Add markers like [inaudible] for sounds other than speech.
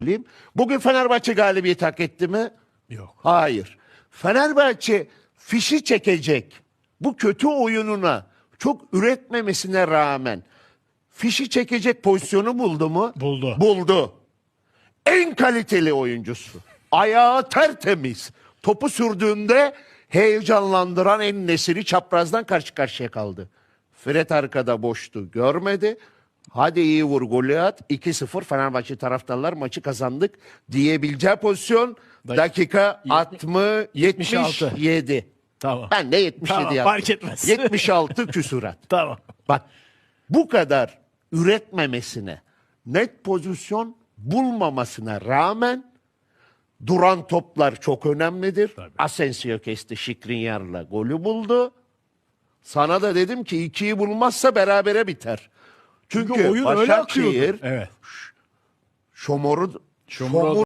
söyleyeyim. Bugün Fenerbahçe galibiyet hak etti mi? Yok. Hayır. Fenerbahçe fişi çekecek bu kötü oyununa çok üretmemesine rağmen fişi çekecek pozisyonu buldu mu? Buldu. Buldu. En kaliteli oyuncusu. Ayağı tertemiz. Topu sürdüğünde heyecanlandıran en nesiri çaprazdan karşı karşıya kaldı. Fred arkada boştu. Görmedi. Hadi iyi vur golü at. 2-0 Fenerbahçe taraftarlar maçı kazandık diyebileceği pozisyon Dak- dakika Yetmi- 60 76. 77. Tamam. Ben de 77 Tamam, yaptım. fark etmez. [laughs] 76 küsurat. Tamam. Bak bu kadar üretmemesine, net pozisyon bulmamasına rağmen duran toplar çok önemlidir. Asensio kesti Şikrinyar'la golü buldu. Sana da dedim ki ikiyi bulmazsa berabere biter. Çünkü, Çünkü oyun öyle Başakşehir akıyordu. Evet. Şomor'u Şomur'u